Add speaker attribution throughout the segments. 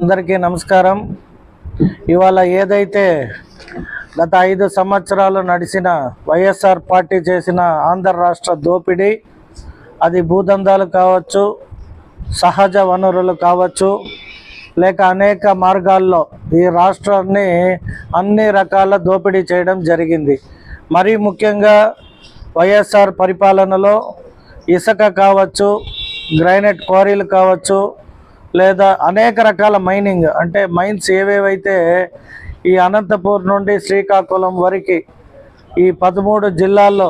Speaker 1: అందరికీ నమస్కారం. ఇవాళ ఏదైతే గత ఐదు సంవత్సరాలు నడిచిన వైఎస్ఆర్ పార్టీ చేసిన ఆంధ్ర రాష్ట్ర దోపిడీ అది భూదందాలు కావచ్చు సహజ వనరులు కావచ్చు లేక అనేక మార్గాల్లో ఈ రాష్ట్రాన్ని అన్ని రకాల దోపిడీ చేయడం జరిగింది. మరీ ముఖ్యంగా వైఎస్ఆర్ పరిపాలనలో ఇసుక కావచ్చు గ్రైనైట్ క్వారీలు కావచ్చు లేదా అనేక రకాల మైనింగ్ అంటే మైన్స్ ఏవేవైతే ఈ అనంతపూర్ నుండి శ్రీకాకుళం వరకు ఈ పదమూడు జిల్లాల్లో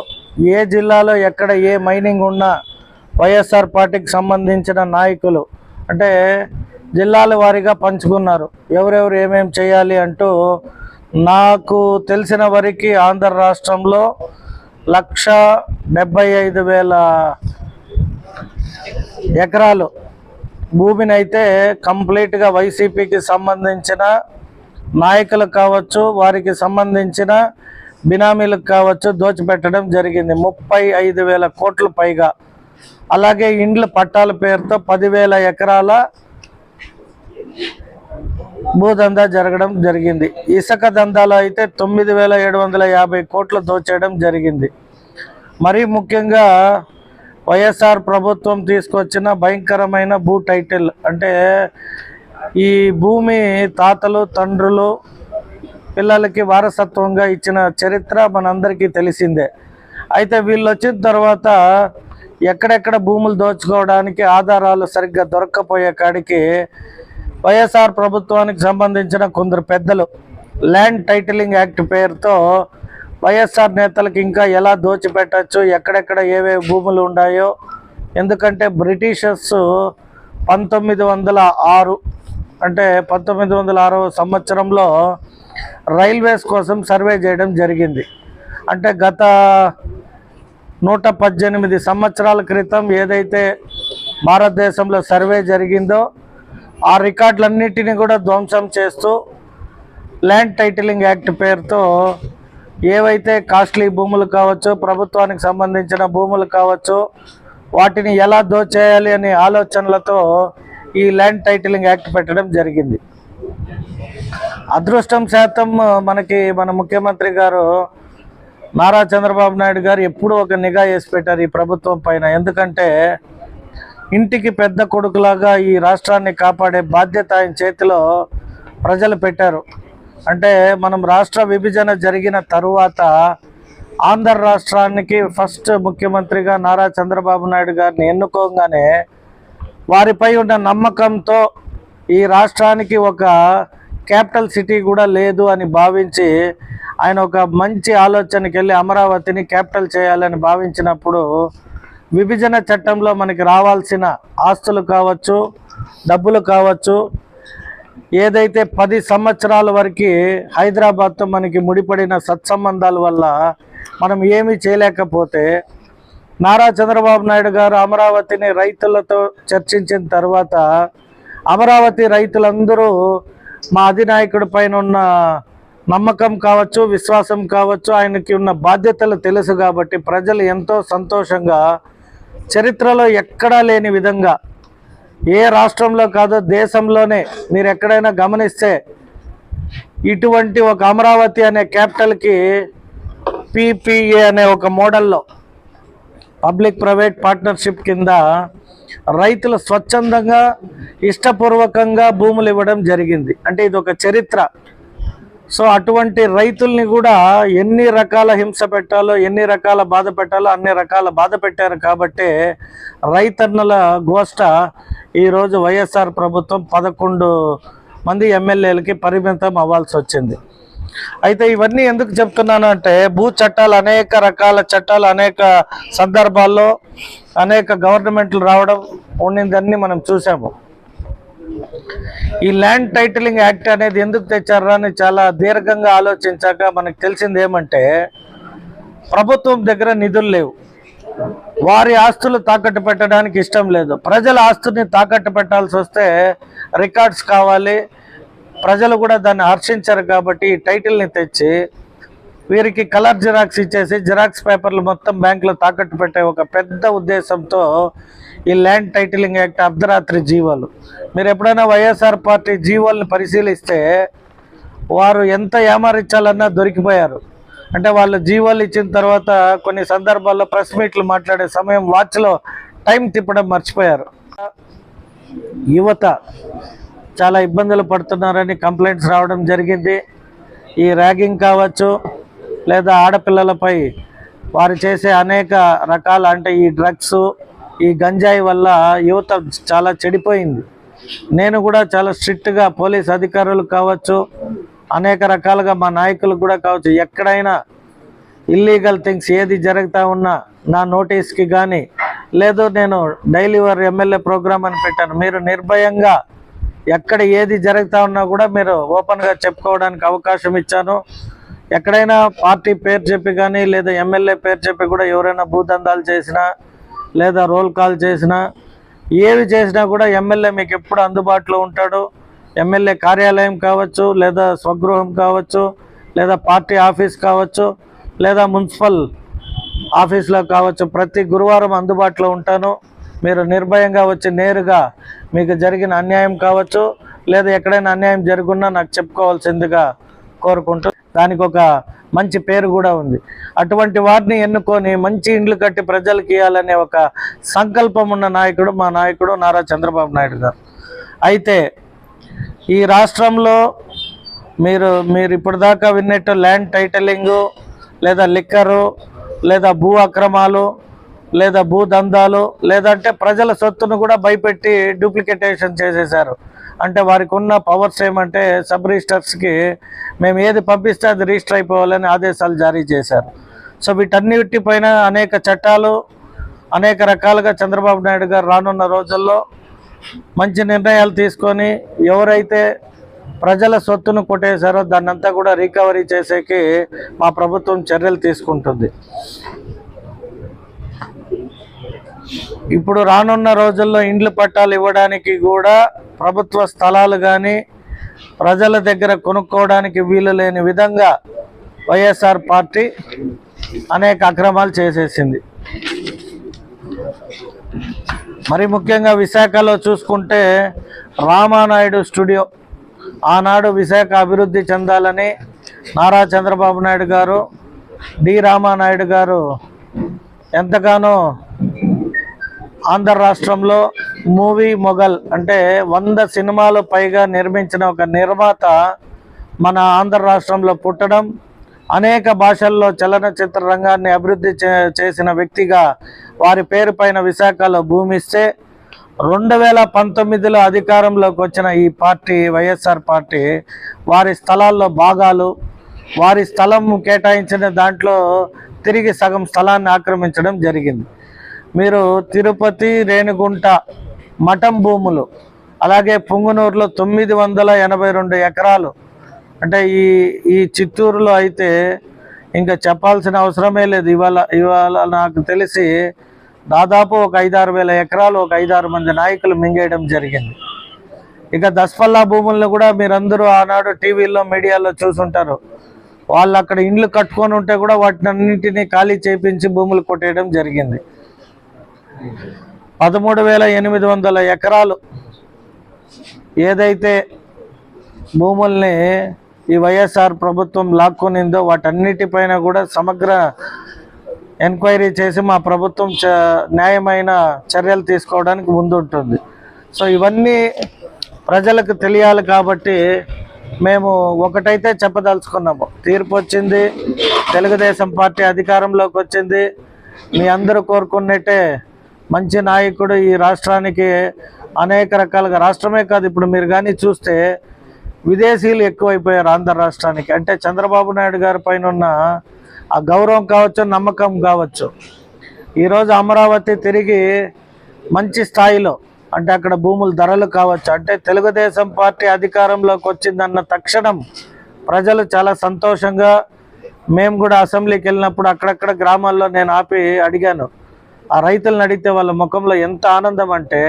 Speaker 1: ఏ జిల్లాలో ఎక్కడ ఏ మైనింగ్ ఉన్నా వైఎస్ఆర్ పార్టీకి సంబంధించిన నాయకులు అంటే జిల్లాల వారీగా పంచుకున్నారు. ఎవరెవరు ఏమేం చేయాలి అంటూ నాకు తెలిసిన వరకు ఆంధ్ర రాష్ట్రంలో లక్ష డెబ్బై ఐదు వేల ఎకరాలు భూమిని అయితే కంప్లీట్గా వైసీపీకి సంబంధించిన నాయకులకు కావచ్చు వారికి సంబంధించిన బినామీలకు కావచ్చు దోచిపెట్టడం జరిగింది. ముప్పై ఐదు వేల కోట్లు పైగా. అలాగే ఇండ్ల పట్టాల పేరుతో పదివేల ఎకరాల భూదందా జరగడం జరిగింది. ఇసుక దందాలో అయితే తొమ్మిది వేల ఏడు వందల యాభై కోట్లు దోచేయడం జరిగింది. మరీ ముఖ్యంగా వైఎస్ఆర్ ప్రభుత్వం తీసుకొచ్చిన భయంకరమైన భూ టైటిల్. అంటే ఈ భూమి తాతలు తండ్రులు పిల్లలకి వారసత్వంగా ఇచ్చిన చరిత్ర మనందరికీ తెలిసిందే. అయితే వీళ్ళు వచ్చిన తర్వాత ఎక్కడెక్కడ భూములు దోచుకోవడానికి ఆధారాలు సరిగ్గా దొరక్కపోయే కాడికి వైఎస్ఆర్ ప్రభుత్వానికి సంబంధించిన కొందరు పెద్దలు ల్యాండ్ టైటిలింగ్ యాక్ట్ పేరుతో వైఎస్ఆర్ నేతలకు ఇంకా ఎలా దోచిపెట్టచ్చు ఎక్కడెక్కడ ఏవే భూములు ఉన్నాయో ఎందుకంటే బ్రిటిషర్స్ పంతొమ్మిది వందల ఆరు అంటే పంతొమ్మిది వందల ఆరో సంవత్సరంలో రైల్వేస్ కోసం సర్వే చేయడం జరిగింది. అంటే గత నూట పద్దెనిమిది సంవత్సరాల క్రితం ఏదైతే భారతదేశంలో సర్వే జరిగిందో ఆ రికార్డులన్నిటిని కూడా ధ్వంసం చేస్తూ ల్యాండ్ టైటిలింగ్ యాక్ట్ పేరుతో ఏవైతే కాస్ట్లీ భూములు కావచ్చు ప్రభుత్వానికి సంబంధించిన భూములు కావచ్చు వాటిని ఎలా దోచేయాలి అనే ఆలోచనలతో ఈ ల్యాండ్ టైటిలింగ్ యాక్ట్ పెట్టడం జరిగింది. అదృష్టం శాతం మనకి మన ముఖ్యమంత్రి గారు నారా చంద్రబాబు నాయుడు గారు ఎప్పుడూ ఒక నిఘా వేసి పెట్టారు ఈ ప్రభుత్వం పైన. ఎందుకంటే ఇంటికి పెద్ద కొడుకులాగా ఈ రాష్ట్రాన్ని కాపాడే బాధ్యత ఆయన చేతిలో ప్రజలు పెట్టారు. అంటే మనం రాష్ట్ర విభజన జరిగిన తరువాత ఆంధ్ర రాష్ట్రానికి ఫస్ట్ ముఖ్యమంత్రిగా నారా చంద్రబాబు నాయుడు గారిని ఎన్నుకోగానే వారిపై ఉన్న నమ్మకంతో ఈ రాష్ట్రానికి ఒక క్యాపిటల్ సిటీ కూడా లేదు అని భావించి ఆయన ఒక మంచి ఆలోచనకి వెళ్ళి అమరావతిని క్యాపిటల్ చేయాలని భావించినప్పుడు విభజన చట్టంలో మనకి రావాల్సిన ఆస్తులు కావచ్చు డబ్బులు కావచ్చు ఏదైతే పది సంవత్సరాల వరకు హైదరాబాద్తో మనకి ముడిపడిన సత్సంబంధాల వల్ల మనం ఏమీ చేయలేకపోతే నారా చంద్రబాబు నాయుడు గారు అమరావతిని రైతులతో చర్చించిన తర్వాత అమరావతి రైతులందరూ మా అధినాయకుడి పైన ఉన్న నమ్మకం కావచ్చు విశ్వాసం కావచ్చు ఆయనకి ఉన్న బాధ్యతలు తెలుసు కాబట్టి ప్రజలు ఎంతో సంతోషంగా చరిత్రలో ఎక్కడా లేని విధంగా ఏ రాష్ట్రంలో కాదో దేశంలోనే మీరు ఎక్కడైనా గమనిస్తే ఇటువంటి ఒక అమరావతి అనే క్యాపిటల్కి పిపిఏ అనే ఒక మోడల్లో పబ్లిక్ ప్రైవేట్ పార్ట్నర్షిప్ కింద రైతులు స్వచ్ఛందంగా ఇష్టపూర్వకంగా భూములు ఇవ్వడం జరిగింది. అంటే ఇది ఒక చరిత్ర. సో అటువంటి రైతుల్ని కూడా ఎన్ని రకాల హింస పెట్టాలో ఎన్ని రకాల బాధ పెట్టాలో అన్ని రకాల బాధ పెట్టారు కాబట్టి రైతన్నల గోష్ట ఈరోజు వైఎస్ఆర్ ప్రభుత్వం పదకొండు మంది ఎమ్మెల్యేలకి పరిమితం అవ్వాల్సి వచ్చింది. అయితే ఇవన్నీ ఎందుకు చెప్తున్నాను అంటే భూ చట్టాలు అనేక రకాల చట్టాలు అనేక సందర్భాల్లో అనేక గవర్నమెంట్లు రావడం ఉండిందన్నీ మనం చూసాము ఈ ల్యాండ్ టైటిలింగ్ యాక్ట్ అనేది ఎందుకు తెచ్చారా అని చాలా దీర్ఘంగా ఆలోచించాక మనకు తెలిసింది ఏమంటే ప్రభుత్వం దగ్గర నిధులు లేవు. వారి ఆస్తులు తాకట్టు పెట్టడానికి ఇష్టం లేదు. ప్రజల ఆస్తుల్ని తాకట్టు పెట్టాల్సి వస్తే రికార్డ్స్ కావాలి. ప్రజలు కూడా దాన్ని హర్షించారు కాబట్టి ఈ టైటిల్ని తెచ్చి వీరికి కలర్ జిరాక్స్ ఇచ్చేసి జిరాక్స్ పేపర్లు మొత్తం బ్యాంకులో తాకట్టు పెట్టే ఒక పెద్ద ఉద్దేశంతో ఈ ల్యాండ్ టైటిలింగ్ యాక్ట్ అర్ధరాత్రి జీవోలు. మీరు ఎప్పుడైనా వైఎస్ఆర్ పార్టీ జీవోల్ని పరిశీలిస్తే వారు ఎంత ఏమారించాలన్నా దొరికిపోయారు. అంటే వాళ్ళు జీవోలు ఇచ్చిన తర్వాత కొన్ని సందర్భాల్లో ప్రెస్ మీట్లు మాట్లాడే సమయం వాచ్లో టైం తిప్పడం మర్చిపోయారు. యువత చాలా ఇబ్బందులు పడుతున్నారని కంప్లైంట్స్ రావడం జరిగింది. ఈ ర్యాగింగ్ కావచ్చు లేదా ఆడపిల్లలపై వారు చేసే అనేక రకాల అంటే ఈ డ్రగ్స్ ఈ గంజాయి వల్ల యువత చాలా చెడిపోయింది. నేను కూడా చాలా స్ట్రిక్ట్గా పోలీస్ అధికారులు కావచ్చు అనేక రకాలుగా మా నాయకులు కూడా కావచ్చు. ఎక్కడైనా ఇల్లీగల్ థింగ్స్ ఏది జరుగుతూ ఉన్నా నా నోటీస్కి కానీ లేదు నేను డైలీ వారి ఎమ్మెల్యే ప్రోగ్రామ్ అని పెట్టాను. మీరు నిర్భయంగా ఎక్కడ ఏది జరుగుతూ ఉన్నా కూడా మీరు ఓపెన్గా చెప్పుకోవడానికి అవకాశం ఇచ్చాను. ఎక్కడైనా పార్టీ పేరు చెప్పి కానీ లేదా ఎమ్మెల్యే పేరు చెప్పి కూడా ఎవరైనా భూదందాలు చేసినా లేదా రోల్ కాల్ చేసినా ఏవి చేసినా కూడా ఎమ్మెల్యే మీకు ఎప్పుడు అందుబాటులో ఉంటాడు. ఎమ్మెల్యే కార్యాలయం కావచ్చు లేదా స్వగృహం కావచ్చు లేదా పార్టీ ఆఫీస్ కావచ్చు లేదా మున్సిపల్ ఆఫీస్లో కావచ్చు ప్రతి గురువారం అందుబాటులో ఉంటాను. మీరు నిర్భయంగా వచ్చి నేరుగా మీకు జరిగిన అన్యాయం కావచ్చు లేదా ఎక్కడైనా అన్యాయం జరుగున్నా నాకు చెప్పుకోవాల్సిందిగా కోరుకుంటూ దానికి ఒక మంచి పేరు కూడా ఉంది. అటువంటి వారిని ఎన్నుకొని మంచి ఇండ్లు కట్టి ప్రజలకు ఇవ్వాలనే ఒక సంకల్పం ఉన్న నాయకుడు మా నాయకుడు నారా చంద్రబాబు నాయుడు గారు. అయితే ఈ రాష్ట్రంలో మీరు మీరు ఇప్పటిదాకా విన్నట్టు ల్యాండ్ టైటలింగు లేదా లిక్కరు లేదా భూ అక్రమాలు లేదా భూ దందాలు లేదంటే ప్రజల సొత్తును కూడా భయపెట్టి డూప్లికేటేషన్ చేసేశారు. అంటే వారికి ఉన్న పవర్స్ ఏమంటే సబ్ రిజిస్టర్స్కి మేము ఏది పంపిస్తే అది రిజిస్టర్ అయిపోవాలని ఆదేశాలు జారీ చేశారు. సో వీటన్నిటిపైన అనేక చట్టాలు అనేక రకాలుగా చంద్రబాబు నాయుడు గారు రానున్న రోజుల్లో మంచి నిర్ణయాలు తీసుకొని ఎవరైతే ప్రజల సొత్తును కొట్టేశారో దాన్నంతా కూడా రికవరీ చేసేకి మా ప్రభుత్వం చర్యలు తీసుకుంటుంది. ఇప్పుడు రానున్న రోజుల్లో ఇండ్లు పట్టాలు ఇవ్వడానికి కూడా ప్రభుత్వ స్థలాలు కానీ ప్రజల దగ్గర కొనుక్కోవడానికి వీలు లేని విధంగా వైఎస్ఆర్ పార్టీ అనేక అక్రమాలు చేసేసింది. మరి ముఖ్యంగా విశాఖలో చూసుకుంటే రామానాయుడు స్టూడియో. ఆనాడు విశాఖ అభివృద్ధి చెందాలని నారా చంద్రబాబు నాయుడు గారు డి రామానాయుడు గారు ఎంతగానో ఆంధ్ర రాష్ట్రంలో మూవీ మొఘల్ అంటే వంద సినిమాలు పైగా నిర్మించిన ఒక నిర్మాత మన ఆంధ్ర రాష్ట్రంలో పుట్టడం అనేక భాషల్లో చలనచిత్ర రంగాన్ని అభివృద్ధి చే- చేసిన వ్యక్తిగా వారి పేరు పైన విశాఖలో భూమిస్తే రెండు వేల పంతొమ్మిదిలో అధికారంలోకి వచ్చిన ఈ పార్టీ వైఎస్ఆర్ పార్టీ వారి స్థలాల్లో భాగాలు వారి స్థలం కేటాయించిన దాంట్లో తిరిగి సగం స్థలాన్ని ఆక్రమించడం జరిగింది. మీరు తిరుపతి రేణుగుంట మఠం భూములు అలాగే పుంగునూరులో తొమ్మిది వందల ఎనభై రెండు ఎకరాలు అంటే ఈ ఈ చిత్తూరులో అయితే ఇంకా చెప్పాల్సిన అవసరమే లేదు. ఇవాళ ఇవాళ నాకు తెలిసి దాదాపు ఒక ఐదారు వేల ఎకరాలు ఒక ఐదారు మంది నాయకులు మింగేయడం జరిగింది. ఇక దస్పల్లా భూములను కూడా మీరందరూ ఆనాడు టీవీలో మీడియాలో చూసుంటారు. వాళ్ళు అక్కడ ఇండ్లు కట్టుకొని ఉంటే కూడా వాటిని అన్నింటినీ ఖాళీ చేపించి భూములు కొట్టేయడం జరిగింది. పదమూడు వేల ఎనిమిది వందల ఎకరాలు ఏదైతే భూముల్ని ఈ వైఎస్ఆర్ ప్రభుత్వం లాక్కొనిందో వాటన్నిటిపైన కూడా సమగ్ర ఎంక్వైరీ చేసి మా ప్రభుత్వం చ న్యాయమైన చర్యలు తీసుకోవడానికి ముందుంటుంది. సో ఇవన్నీ ప్రజలకు తెలియాలి కాబట్టి మేము ఒకటైతే చెప్పదలుచుకున్నాము. తీర్పు వచ్చింది తెలుగుదేశం పార్టీ అధికారంలోకి వచ్చింది. మీ అందరూ కోరుకున్నట్టే మంచి నాయకుడు ఈ రాష్ట్రానికి అనేక రకాలుగా రాష్ట్రమే కాదు ఇప్పుడు మీరు కానీ చూస్తే విదేశీయులు ఎక్కువైపోయారు ఆంధ్ర రాష్ట్రానికి. అంటే చంద్రబాబు నాయుడు గారి పైన ఉన్న ఆ గౌరవం కావచ్చు నమ్మకం కావచ్చు. ఈరోజు అమరావతి తిరిగి మంచి స్థాయిలో అంటే అక్కడ భూముల ధరలు కావచ్చు అంటే తెలుగుదేశం పార్టీ అధికారంలోకి వచ్చిందన్న తక్షణం ప్రజలు చాలా సంతోషంగా మేము కూడా అసెంబ్లీకి వెళ్ళినప్పుడు అక్కడక్కడ గ్రామాల్లో నేను ఆపి అడిగాను. ఆ రైతులను అడిగితే వాళ్ళ ముఖంలో ఎంత ఆనందం అంటే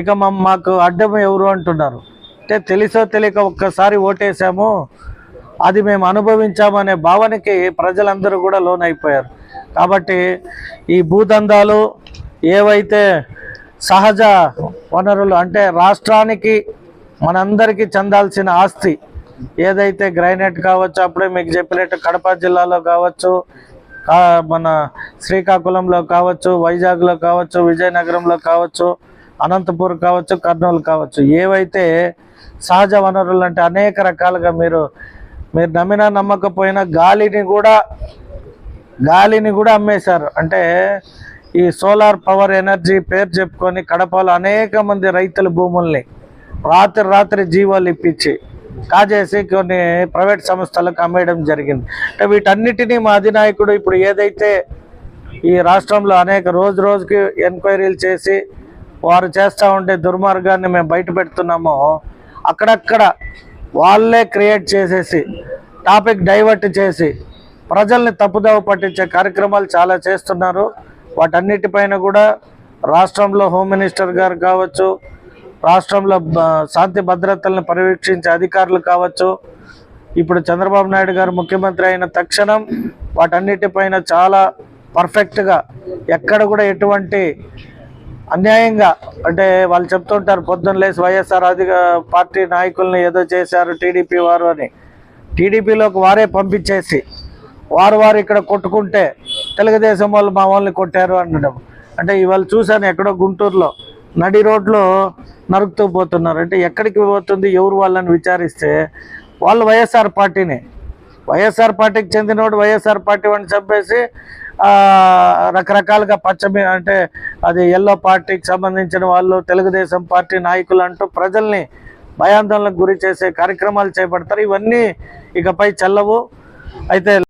Speaker 1: ఇక మా మాకు అడ్డం ఎవరు అంటున్నారు. అంటే తెలిసో తెలియక ఒక్కసారి ఓటేసాము అది మేము అనుభవించామనే భావనకి ప్రజలందరూ కూడా లోనైపోయారు. కాబట్టి ఈ భూదందాలు ఏవైతే సహజ వనరులు అంటే రాష్ట్రానికి మనందరికీ చెందాల్సిన ఆస్తి ఏదైతే గ్రైనేట్ కావచ్చు అప్పుడే మీకు చెప్పినట్టు కడప జిల్లాలో కావచ్చు మన శ్రీకాకుళంలో కావచ్చు వైజాగ్లో కావచ్చు విజయనగరంలో కావచ్చు అనంతపూర్ కావచ్చు కర్నూలు కావచ్చు. ఏవైతే సహజ వనరులు అంటే అనేక రకాలుగా మీరు మీరు నమ్మినా నమ్మకపోయినా గాలిని కూడా గాలిని కూడా అమ్మేశారు. అంటే ఈ సోలార్ పవర్ ఎనర్జీ పేరు చెప్పుకొని కడపలో అనేక మంది రైతుల భూముల్ని రాత్రి రాత్రి జీవోలు ఇప్పించి కాజేసి కొన్ని ప్రైవేట్ సంస్థలకు అమ్మేయడం జరిగింది. అంటే వీటన్నిటినీ మా అధినాయకుడు ఇప్పుడు ఏదైతే ఈ రాష్ట్రంలో అనేక రోజు రోజుకి ఎంక్వైరీలు చేసి వారు చేస్తూ ఉండే దుర్మార్గాన్ని మేము బయట పెడుతున్నామో అక్కడక్కడ వాళ్ళే క్రియేట్ చేసేసి టాపిక్ డైవర్ట్ చేసి ప్రజల్ని తప్పుదోవ పట్టించే కార్యక్రమాలు చాలా చేస్తున్నారు. వాటన్నిటిపైన కూడా రాష్ట్రంలో హోమ్ మినిస్టర్ గారు కావచ్చు రాష్ట్రంలో శాంతి భద్రతలను పర్యవేక్షించే అధికారులు కావచ్చు ఇప్పుడు చంద్రబాబు నాయుడు గారు ముఖ్యమంత్రి అయిన తక్షణం వాటన్నిటిపైన చాలా పర్ఫెక్ట్గా ఎక్కడ కూడా ఎటువంటి అన్యాయంగా అంటే వాళ్ళు చెప్తుంటారు పొద్దున్న లేసి వైఎస్ఆర్ అధిక పార్టీ నాయకుల్ని ఏదో చేశారు టీడీపీ వారు అని. టీడీపీలోకి వారే పంపించేసి వారు వారు ఇక్కడ కొట్టుకుంటే తెలుగుదేశం వాళ్ళు మా వాళ్ళని కొట్టారు అనడం. అంటే ఇవాళ చూశాను ఎక్కడో గుంటూరులో నడి రోడ్లో నరుకుతూ పోతున్నారు. అంటే ఎక్కడికి పోతుంది ఎవరు వాళ్ళని విచారిస్తే వాళ్ళు వైఎస్ఆర్ పార్టీని. వైఎస్ఆర్ పార్టీకి చెందినోడు వైఎస్ఆర్ పార్టీ వాడిని చంపేసి రకరకాలుగా పచ్చమి అంటే అది ఎల్లో పార్టీకి సంబంధించిన వాళ్ళు తెలుగుదేశం పార్టీ నాయకులు అంటూ ప్రజల్ని భయాందోళనకు గురి చేసే కార్యక్రమాలు చేపడతారు. ఇవన్నీ ఇకపై చల్లవు. అయితే